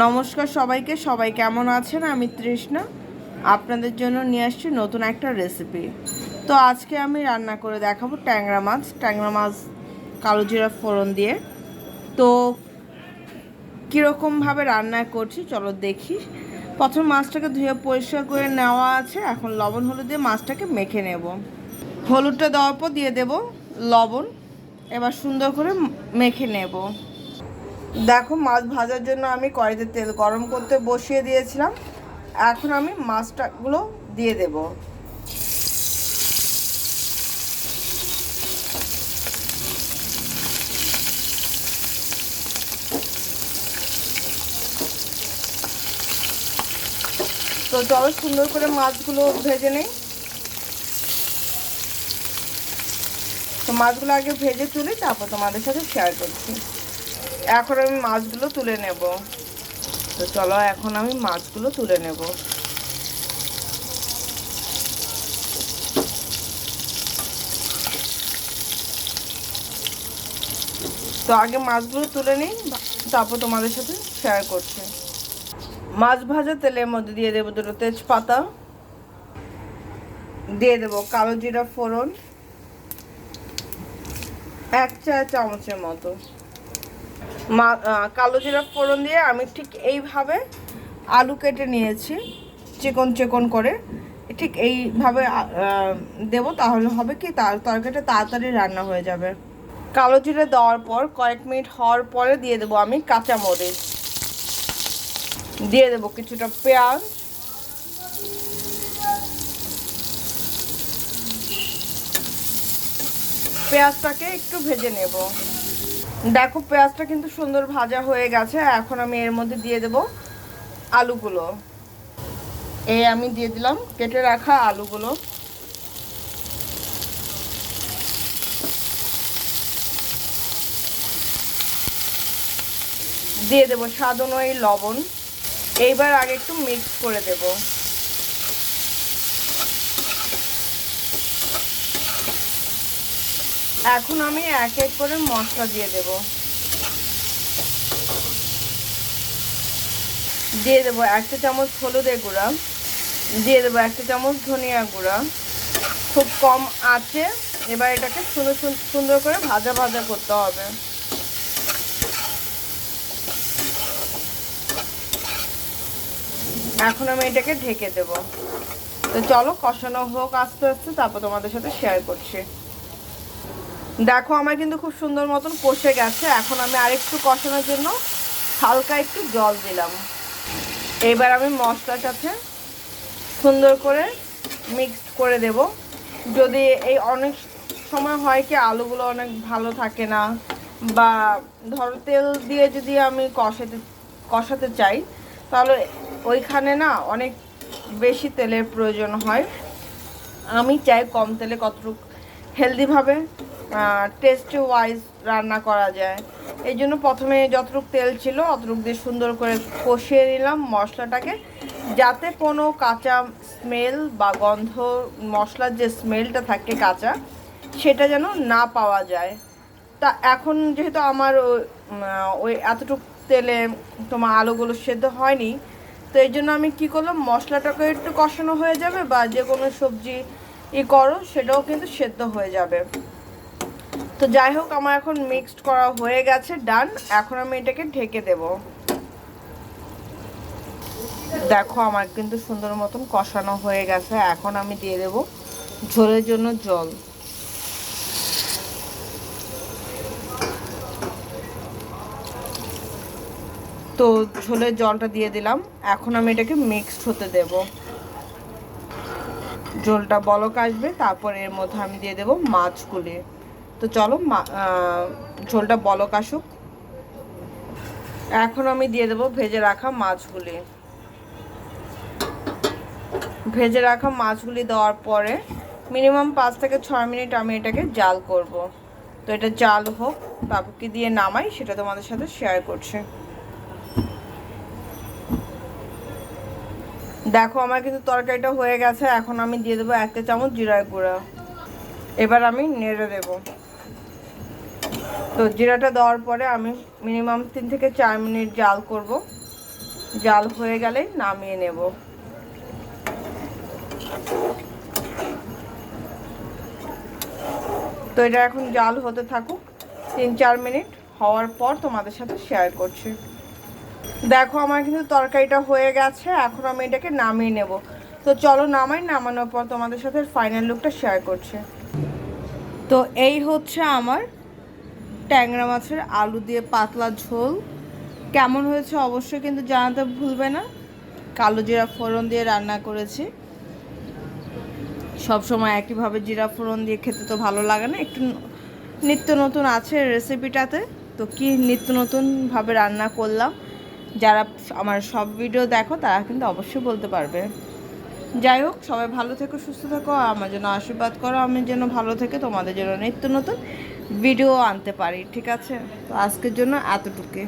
নমস্কার সবাইকে, সবাই কেমন আছেন? আমি তৃষ্ণা। আপনাদের জন্য নিয়ে আসছি নতুন একটা রেসিপি তো আজকে আমি রান্না করে দেখাবো ট্যাংরা মাছ ট্যাংরা মাছ কালো জিরা ফোড়ন দিয়ে। তো কীরকমভাবে রান্না করছি, চলো দেখি। প্রথম মাছটাকে ধুয়ে পরিষ্কার করে নেওয়া আছে। এখন লবণ হলুদ দিয়ে মাছটাকে মেখে নেব। হলুদটা দেওয়ার পর দিয়ে দেব লবণ। এবার সুন্দর করে মেখে নেব। দেখো, মাছ ভাজার জন্য আমি কড়াইতে তেল গরম করতে বসিয়ে দিয়েছিলাম। এখন আমি মাছটাগুলো দিয়ে দেব। তো চলো, সুন্দর করে মাছগুলো ভেজে নেই। তো মাছগুলো আগে ভেজে তুলি তারপর তোমাদের সাথে শেয়ার করছি। এখন আমি মাছগুলো তুলে নেব। তো চলো, এখন আমি মাছগুলো তুলে নেব। তো আগে মাছগুলো তুলে নিই, তারপর তোমাদের সাথে শেয়ার করছি। মাছ ভাজা তেলের মধ্যে দিয়ে দেবো দুটো তেজপাতা। দিয়ে দেবো কালো জিরা ফোড়ন। এক চা চামচের মতো। মা কালো জিরা ফোড়ন দিয়ে আমি ঠিক এইভাবে আলু কেটে নিয়েছি, চিকন চিকন করে। ঠিক এইভাবে দেব, তাহলে হবে কি, তার তরকারিটা তাড়াতাড়ি রান্না হয়ে যাবে। কালো জিরে দেওয়ার পর কয়েক মিনিট হওয়ার পরে দিয়ে দেবো আমি কাঁচা মরিচ দিয়ে দেবো কিছুটা পেঁয়াজ। পেঁয়াজটাকে একটু ভেজে নেব। দেখো, পেঁয়াজটা কিন্তু সুন্দর ভাজা হয়ে গেছে। এখন আমি এর মধ্যে দিয়ে দেব আলুগুলো। এই আমি দিয়ে দিলাম, কেটে রাখা আলুগুলো। দিয়ে দেবো স্বাদ অনুযায়ী লবণ। এইবার আগে একটু মিক্স করে দেব। এখন আমি এক এক করে মশলা দিয়ে দেব। দিয়ে দেবো একটা চামচ হলুদের গুঁড়া, দিয়ে দেবো একটা চামচ ধনিয়া গুঁড়া। খুব কম আছে, এবার এটাকে সুন্দর সুন্দর করে ভাজা ভাজা করতে হবে। এখন আমি এটাকে ঢেকে দেব। তো চলো কষানো হোক আস্তে আস্তে, তারপর তোমাদের সাথে শেয়ার করছি। দেখো, আমার কিন্তু খুব সুন্দর মতন কষে গেছে। এখন আমি আরেকটু কষানোর জন্য হালকা একটু জল দিলাম। এবার আমি মশলার সাথে সুন্দর করে মিক্সড করে দেব। যদি এই অনেক সময় হয় কি আলুগুলো অনেক ভালো থাকে না, বা ধরো তেল দিয়ে যদি আমি কষাতে কষাতে চাই, তাহলে ওইখানে না অনেক বেশি তেলের প্রয়োজন হয়। আমি চাই কম তেলে কতটুকু হেলদিভাবে টেস্টি ওয়াইজ রান্না করা যায়। এই জন্য প্রথমে যতটুক তেল ছিল অতটুক দিয়ে সুন্দর করে কষিয়ে নিলাম মশলাটাকে। যাতে কোনো কাঁচা স্মেল বা গন্ধ, মশলার যে স্মেলটা থাকে কাঁচা, সেটা যেন না পাওয়া যায়। তা এখন যেহেতু আমার ওই এতটুকু তেলে তোমার আলুগুলো সেদ্ধ হয়নি, তো এই জন্য আমি কি করলাম, মশলাটাকে একটু কষানো হয়ে যাবে বা যে কোনো সবজি ই করো, সেটাও কিন্তু সেদ্ধ হয়ে যাবে। তো যাই হোক, আমার এখন মিক্সড করা হয়ে গেছে ডান এখন আমি এটাকে ঢেকে দেব। দেখো, আমার কিন্তু সুন্দর মতন কষানো হয়ে গেছে। এখন আমি দিয়ে দেব ঝোলের জন্য জল। তো ঝোলের জলটা দিয়ে দিলাম। এখন আমি এটাকে মিক্সড হতে দেব। ঝোলটা বলক আসবে, তারপর এর মধ্যে আমি দিয়ে দেব মাছগুলি। তো চলো ঝোলটা বলক আসুক। এখন আমি দিয়ে দেব ভেজে রাখা মাছগুলি। ভেজে রাখা মাছগুলি দেওয়ার পরে মিনিমাম পাঁচ থেকে ছয় মিনিট আমি এটাকে জাল করব। তো এটা জাল হোক তারপর কি দিয়ে নামাই, সেটা তোমাদের সাথে শেয়ার করছি। দেখো, আমার কিন্তু তরকারিটা হয়ে গেছে, এখন আমি দিয়ে দেবো একটা চামচ জিরার গুঁড়া। এবার আমি নেড়ে দেব। তো জিরাটা দেওয়ার পরে আমি মিনিমাম তিন থেকে চার মিনিট জাল করব। জাল হয়ে গেলে নামিয়ে নেব। তো এটা এখন জাল হতে থাকুক। তিন চার মিনিট হওয়ার পর তোমাদের সাথে শেয়ার করছি। দেখো আমার কিন্তু তরকারিটা হয়ে গেছে, এখন আমি এটাকে নামিয়ে নেব। তো চলো নামাই, নামানোর পর তোমাদের সাথে ফাইনাল লুকটা শেয়ার করছে। তো এই হচ্ছে আমার ট্যাংরা মাছের আলু দিয়ে পাতলা ঝোল। কেমন হয়েছে অবশ্যই কিন্তু জানাতে ভুলবে না। কালো জিরা ফোড়ন দিয়ে রান্না করেছি। সব সময় একইভাবে জিরা ফোড়ন দিয়ে খেতে তো ভালো লাগে না। একটু নিত্য নতুন আছে রেসিপিটাতে। তো কি নিত্য নতুনভাবে রান্না করলাম, যারা আমার সব ভিডিও দেখো তারা কিন্তু অবশ্যই বলতে পারবে। যাই হোক, সবাই ভালো থেকো, সুস্থ থাকো। আমার জন্য আশীর্বাদ করো, আমি যেন ভালো থেকে তোমাদের জন্য নিত্য নতুন ভিডিও আনতে পারি ঠিক আছে? তো আজকের জন্য এতটুকুই।